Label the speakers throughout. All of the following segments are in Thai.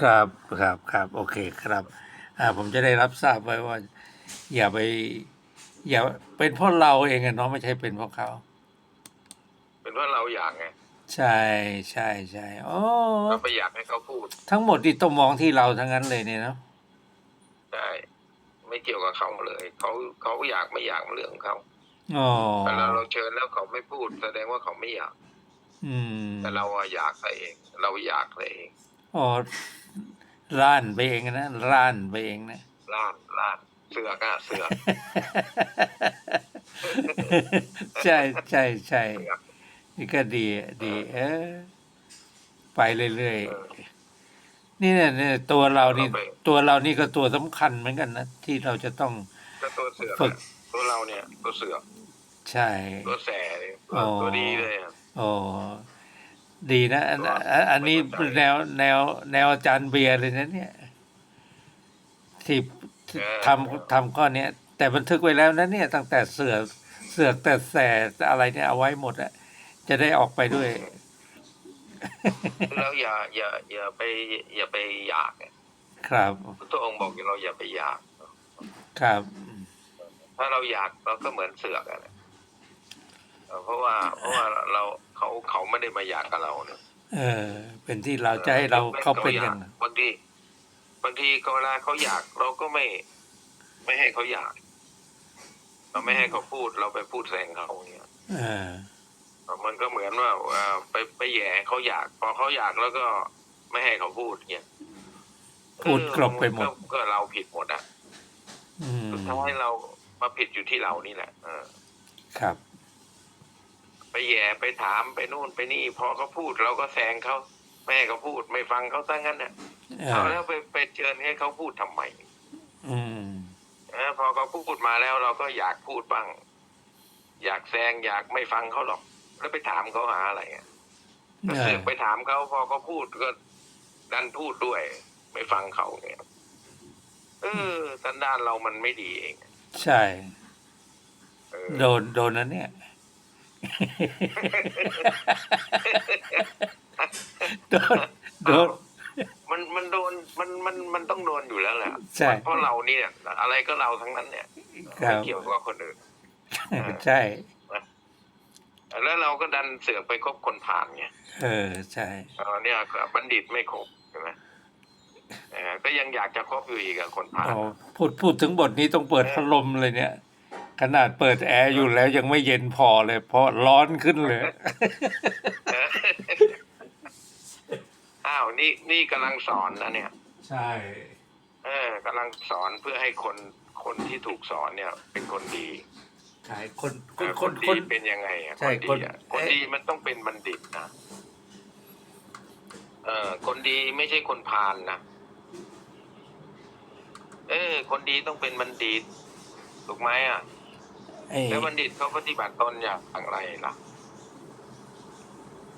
Speaker 1: ครับครับครับโอเคครับอ่าผมจะได้รับทราบไว้ว่า อย่าไป อย่าเป็นเพราะเราเองอะเนาะไม่ใช่เป็นเพราะเขา
Speaker 2: เป็นว่าเราอยากไง
Speaker 1: ใช่ใช่ใช่โอ้
Speaker 2: เราไปอยากให้เขาพูด
Speaker 1: ทั้งหมดที่ต้องมองที่เราทั้งนั้นเลยเนี่ยเนาะ
Speaker 2: ใช่ไม่เกี่ยวกับเขาเลยเขาเขาอยากไม่อยากมันเรื่องของเขา
Speaker 1: อ๋อ
Speaker 2: แต่เราเราเชิญแล้วเขาไม่พูด แสดงว่าเขาไม่อยาก
Speaker 1: อืม
Speaker 2: แต่เราอะอยากซะเอง เราอยากซะเอง
Speaker 1: อ๋อ ร่านไปเองนะร่านไปเองนะ
Speaker 2: ล้านล้านเสือกอะเสือก
Speaker 1: ใช่ใช่ใช่
Speaker 2: เสือก
Speaker 1: นี่ก็ดีดีเออไปเรื่อย
Speaker 2: เออ
Speaker 1: ๆนี่เนี่ยเนี่ยตัวเรานี่
Speaker 2: เราไป
Speaker 1: ตัวเรานี่ก็ตัวสำคัญเหมือนกันนะที่เราจะต้อง
Speaker 2: ก็ตัวเสือก
Speaker 1: ฝึก
Speaker 2: อะตัวเราเนี่ยตัวเสือก
Speaker 1: ใช่
Speaker 2: ตัวแสเนี่ยตัว
Speaker 1: อ๋อ
Speaker 2: ตัวดีเลยอะ
Speaker 1: โอ้ ดีนะอันอันอันนี้
Speaker 2: ไม่เข้าใจ
Speaker 1: แนวแนวแนวอาจารย์เบียร์เลยนะเนี่ยที่ทำทำข้อเนี้ยแต่บันทึกไว้แล้วนะเนี่ยตั้งแต่เสือกเสือกแต่แสอะไรเนี่ยเอาไว้หมดอะจะได้ออกไปด้วย
Speaker 2: แล้วอย่า อย่า อย่าไป อย่าไปอยากอะ
Speaker 1: ครับ
Speaker 2: พระองค์บอกเราอย่าไปอยาก
Speaker 1: ครับ
Speaker 2: ถ้าเราอยากเราก็เหมือนเสือกอะนะ เออเพราะว่าเพราะว่าเราเขาเขาไม่ได้มาอยากกับเราเนี่ย
Speaker 1: เออ เป็นที่เราจะให้เราเขาเป็นกัน
Speaker 2: บางทีบางทีก็เวลาเขาอยากเราก็ไม่ ไม่ให้เขาอยาก เราไม่ให้เขาพูดเราไปพูดแซงเขาเนี่ย
Speaker 1: เออ
Speaker 2: มันก็เหมือนว่าเอ่อไปไปแหย่เขาอยาก พอเขาอยากแล้วก็ไม่ให้เขาพูดเนี่ย
Speaker 1: พูดกลบไปหมด
Speaker 2: ก็ก็เราผิดหมดอะ
Speaker 1: อืม
Speaker 2: สุดท้ายเรามาผิดอยู่ที่เรานี่แหละเออ
Speaker 1: ครับ
Speaker 2: ไปแหย่ไปถามไปนู่นไปนี่ พอเขาพูดเราก็แซงเขาไม่ให้เขาพูดไม่ฟังเขาตั้งนั้นเนี่ย
Speaker 1: เอ
Speaker 2: เอา
Speaker 1: อ
Speaker 2: แล้วไปไปเชิญให้เขาพูดทำไม
Speaker 1: อืม
Speaker 2: เออพอเขาพูดมาแล้วเราก็อยากพูดบ้าง อยากแซงอยากไม่ฟังเขาหรอก แล้วไปถามเขาหาอะไรอะ
Speaker 1: เอ
Speaker 2: เสื
Speaker 1: อ
Speaker 2: อกไปถามเขาพอเขาพูดก็ดันพูดด้วย ไม่ฟังเขาเนี่ยเออสันดานเรามันไม่ดีเอง
Speaker 1: ใช่
Speaker 2: เออ
Speaker 1: โดนโดนนะเนี่ย โดนโดน
Speaker 2: มันมันโดนมันมันมันต้องโดนอยู่แล้วแหละ
Speaker 1: ใช่
Speaker 2: เพราะเราเนี่ย อะไรก็เราทั้งนั้นเนี่ย
Speaker 1: ครั
Speaker 2: ไม่
Speaker 1: บ
Speaker 2: เกี่ยวกับคนอื่น
Speaker 1: ใช่
Speaker 2: แล้วเราก็ดันเสือกไปคบคนผ่านไง
Speaker 1: เออ ใช่
Speaker 2: เออเนี่ยบัณฑิตไม่คบใช่ไหมเออก็ยังอยากจะคบอยู่อีกกับคนผ่าน
Speaker 1: โอ้พูดพูดถึงบทนี้ต้องเปิดพัดลมเลยเนี่ย ขนาดเปิดแอร์อยู่แล้วยังไม่เย็นพอเลย เพราะร้อนขึ้นเลย
Speaker 2: เอออ้าว นี่นี่กำลังสอนนะเนี่ย
Speaker 1: ใช่
Speaker 2: เออกำลังสอนเพื่อให้คนคนที่ถูกสอนเนี่ย เป็นคนดี
Speaker 1: ใช่คนค
Speaker 2: เอนอ
Speaker 1: ค
Speaker 2: คนน
Speaker 1: ค
Speaker 2: ดี
Speaker 1: น
Speaker 2: เป็นยังไงอะ
Speaker 1: ใช่
Speaker 2: คนดีอะ
Speaker 1: คน
Speaker 2: คนดีมันต้องเป็นบัณฑิตนะเออคนดีไม่ใช่คนพาลนะเออ คนดีต้องเป็นบัณฑิตถูกไหมอะ
Speaker 1: ไอ้
Speaker 2: แล้วบัณฑิตเขาปฏิบัติตนอย่างไรล่ะ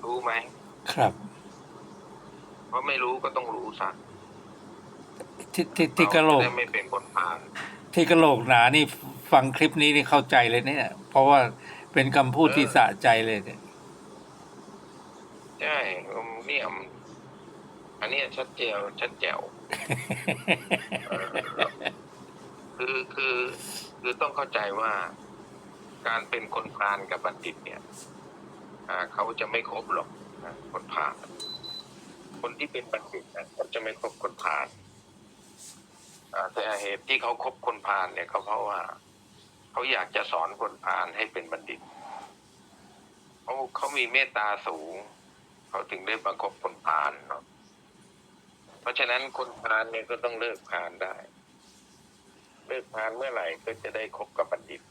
Speaker 2: รู้ไหม
Speaker 1: ครับ
Speaker 2: เพราะไม่รู้ก็ต้องรู้สัก
Speaker 1: ที่ที่ที่กะโหลก
Speaker 2: ได้ไม่เป็นคนพาล
Speaker 1: ที่กะโหลกหนานี่ฟังคลิปนี้นี่เข้าใจเลยเนี่ย เพราะว่าเป็นคำพูดที่สะใจเลยเนี่ย
Speaker 2: ใช่เนี่ยอันเนี้ยชัดเจวชัดแจ๋วคือคือคือต้องเข้าใจว่า การเป็นคนพาลกับบัณฑิตเนี่ยเขาจะไม่ครบหรอกคนพาลคนที่เป็นบัณฑิตนะเขาจะไม่ครบคนพาลอ่าแต่เหตุที่เขาคบคนพาลเนี่ยเขาเพราะว่าเขาอยากจะสอนคนพาลให้เป็นบัณฑิตเขาเขามีเมตตาสูงเขาถึงได้มาคบคนพาลเนาะเพราะฉะนั้นคนพาลเนี่ยก็ต้องเลิกพาลได้ เลิกพาลเมื่อไหร่ก็จะได้คบกับบัณฑิต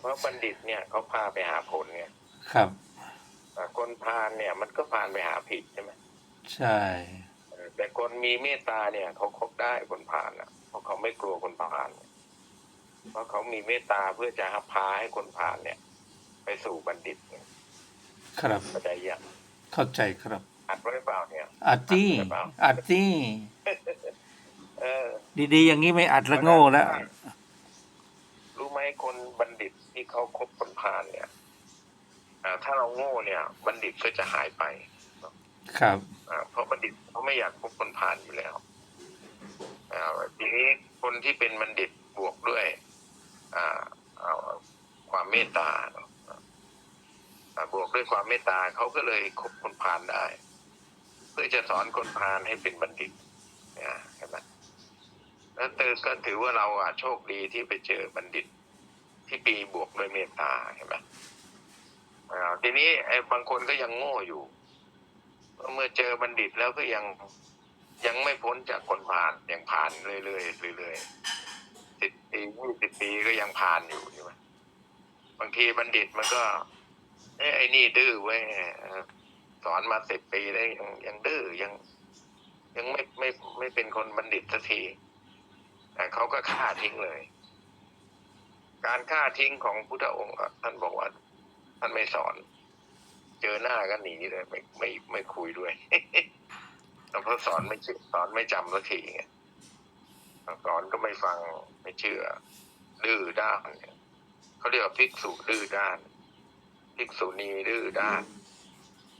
Speaker 2: เพราะบัณฑิตเนี่ยเขาพาไปหาผลไง
Speaker 1: ครับ
Speaker 2: อ่าคนพาลเนี่ยมันก็พาลไปหาผิดใช่ไหม
Speaker 1: ใช่
Speaker 2: เออแต่คนมีเมตตาเนี่ยเขาคบได้คนพาลอะเพราะเขาไม่กลัวคนพาลเพราะเขามีเมตตาเพื่อจะพาให้คนพาลเนี่ย ไปสู่บัณฑิตเนี่ย
Speaker 1: ครับ
Speaker 2: เข้าใจยัง
Speaker 1: เข้าใจครับ
Speaker 2: อัดไว้หรือเปล่าเนี่ย
Speaker 1: อัดจี้
Speaker 2: อัดเปล่า
Speaker 1: อัดจี้
Speaker 2: เออ
Speaker 1: ดีๆอย่างนี้ไม่อัดละโง่แล้ว
Speaker 2: รู้ไหมคนบัณฑิตที่เขาคบคน พาลเนี่ยอ่าถ้าเราโง่เนี่ย บัณฑิตก็จะหายไป
Speaker 1: ครับ
Speaker 2: อ่าเพราะบัณฑิตไม่อยากคบคนผ่านอยู่แล้วอ่าทีนี้คนที่เป็นบัณฑิตบวกด้วยอ่าเอาความเมตตาเนอะอ่าบวกด้วยความเมตตาเขาก็เลยคบคนผ่านได้ เพื่อจะสอนคนผ่านให้เป็นบัณฑิตเนี่ยเห็นไหมแล้วเตอก็ถือว่าเราอะโชคดีที่ไปเจอบัณฑิต ที่ปีบวกด้วยเมตตาเห็นไหมทีนี้ไอ้บางคนก็ยังโง่อยู่ เมื่อเจอบัณฑิตแล้วก็ยังยังไม่พ้นจากคนผ่านยังผ่านเรื่อยๆเรื่อยๆสิบปียี่สิบปีก็ยังผ่านอยู่ใช่ไหมบางทีบัณฑิตมันก็เอ้ไอ้นี่ดื้อเว้ยสอนมาสิบปีแล้ยังยังดื้อยัง ยังไม่ไม่ไม่เป็นคนบัณฑิตสักทีแต่เขาก็ฆ่าทิ้งเลย การฆ่าทิ้งของพุทธองค์ท่านบอกว่าท่านไม่สอน เจอหน้าก็หนีเลยไม่ไม่ไม่คุยด้วยเพราะสอนไม่เชื่อสอนไม่จำสักทีไงสอนก็ไม่ฟังไม่เชื่อ ดื้อด้านเนี่ยเขาเรียกว่าภิกษุดื้อด้านภิกษุณีดื้อด้าน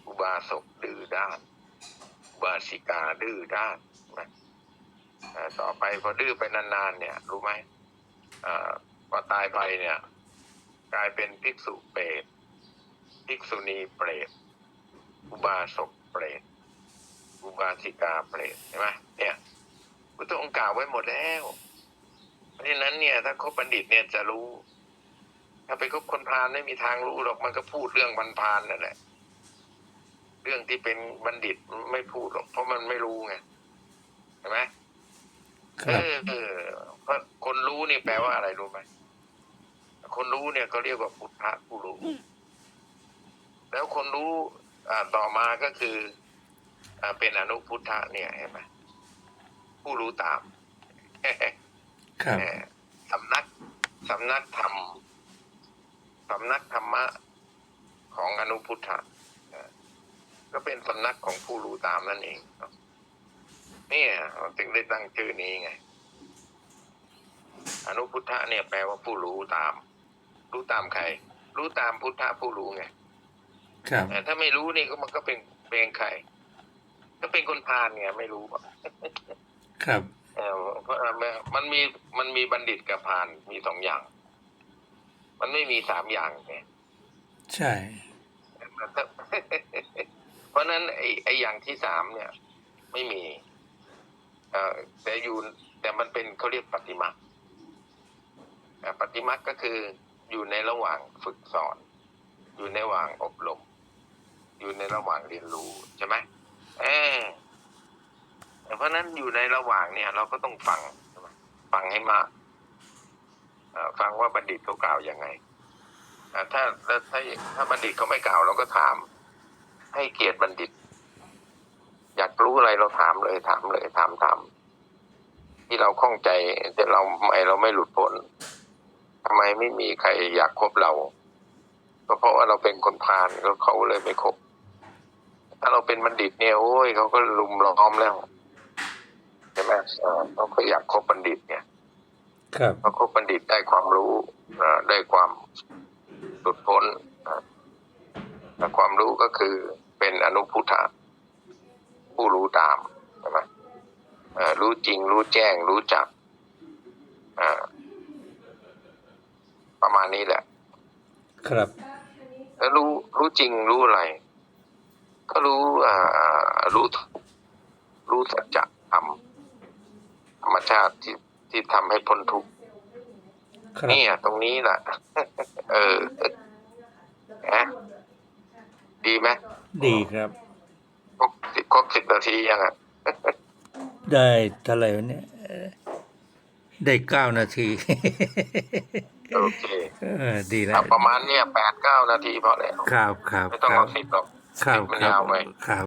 Speaker 2: อุบาสกดื้อด้านอุบาสิกาดื้อด้านนะเอ่ต่อไปพอดื้อไปนานๆเนี่ย รู้ไหมอ่อ พอตายไปเนี่ย กลายเป็นภิกษุเปรตภิกษุณีเปรตอุบาสกเปรตอุบาสิกาเปรตใช่ไหมเนี่ยพุทธองค์กล่าวไว้หมดแล้ว เพราะฉะนั้นเนี่ย ถ้าคบบัณฑิตเนี่ยจะรู้ ถ้าไปคบคนพาลไม่มีทางรู้หรอกมันก็พูดเรื่องพันพาลนั่นแหละเรื่องที่เป็นบัณฑิตไม่พูดหรอก เพราะมันไม่รู้ไงเห็นไหม
Speaker 1: ค
Speaker 2: เอ
Speaker 1: รับ
Speaker 2: อเออเพราะคนรู้นี่แปลว่าอะไรรู้ไหม คนรู้เนี่ยเขาเรียกว่าพุทธะผู้รู้ แล้วคนรู้อ่าต่อมาก็คืออ่าเป็นอนุพุทธะเนี่ยเห็นไหมผู้รู้ตาม
Speaker 1: ครับ
Speaker 2: แหมสำนักสำนักธรรมสำนักธรรมะของอนุพุทธะนะก็เป็นสำนักของผู้รู้ตามนั่นเองเนาะเนี่ยถึงได้ตั้งชื่อนี้ไง อนุพุทธะเนี่ยแปลว่าผู้รู้ตาม รู้ตามใคร รู้ตามพุทธะผู้รู้ไง
Speaker 1: ครับ
Speaker 2: แต่ถ้าไม่รู้นี่ก็มันก็เป็นเป็นใครก็เป็นคนพาลไงไม่รู้อะ
Speaker 1: ครับ
Speaker 2: เออเพราะมันมีมันมีบัณฑิตกับพาลมีสองอย่าง มันไม่มีสามอย่างไง
Speaker 1: ใช่
Speaker 2: เพราะฉะนั้นไอ้ไอ้อย่างที่สามเนี่ย ไม่มี เอ่อแต่อยู่แต่มันเป็นเขาเรียกปฏิมาปฏิมาก็คือ อยู่ในระหว่างฝึกสอน อยู่ในระหว่างอบรม อยู่ในระหว่างเรียนรู้ใช่ไหมเออเพราะฉะนั้นอยู่ในระหว่างเนี่ย เราก็ต้องฟังฟังให้มากฟังว่าบัณฑิตเขากล่าวยังไงอ่าถ้าถ้าถ้าถ้าบัณฑิตเขาไม่กล่าวเราก็ถาม ให้เกียรติบัณฑิต อยากรู้อะไรเราถามเลยถามเลยถามถามที่เราข้องใจแต่เราไม่เราไม่หลุดพ้น ไมไม่มีใครอยากคบเรา ก็เพราะว่าเราเป็นคนพาลก็เขาเลยไม่คบ ถ้าเราเป็นบัณฑิตเนี่ยโอ้ยเขาก็ลุมล้อมแล้วใช่ไหมเออเขาก็อยากคบบัณฑิตเนี่ย
Speaker 1: ครับ
Speaker 2: เพราะคบบัณฑิตได้ความรู้อ่าได้ความหลุดพ้นอ่าแต่ความรู้ก็คือเป็นอนุพุทธะผู้รู้ตามใช่ไหมเอ่อรู้จริงรู้แจ้งรู้จักอ่า ประมาณนี้แหละ
Speaker 1: ครับ
Speaker 2: แล้วรู้รู้จริงรู้อะไร ก็รู้อ่ารู้ รู้สัจธรรมธรรมชาติที่ที่ทำให้พ้นทุกข์
Speaker 1: ครับ
Speaker 2: เนี่ยตรงนี้แหละเออนะดีไหม
Speaker 1: ดีครับ
Speaker 2: ครบสิบครบสิบนาทียังอะ
Speaker 1: ได้เท่าไหร่วะเนี่ยเอ่อได้เก้านาที
Speaker 2: โอเค
Speaker 1: เออดีแล้ว
Speaker 2: เอาประมาณเนี่ยแปดเก้านาทีพอแล้ว
Speaker 1: ครับครับ
Speaker 2: ไม่ต้อง
Speaker 1: ครั
Speaker 2: เอา
Speaker 1: บ
Speaker 2: สิบหรอก
Speaker 1: ครับ
Speaker 2: มัน
Speaker 1: ครับ
Speaker 2: ยาวไป
Speaker 1: ครับ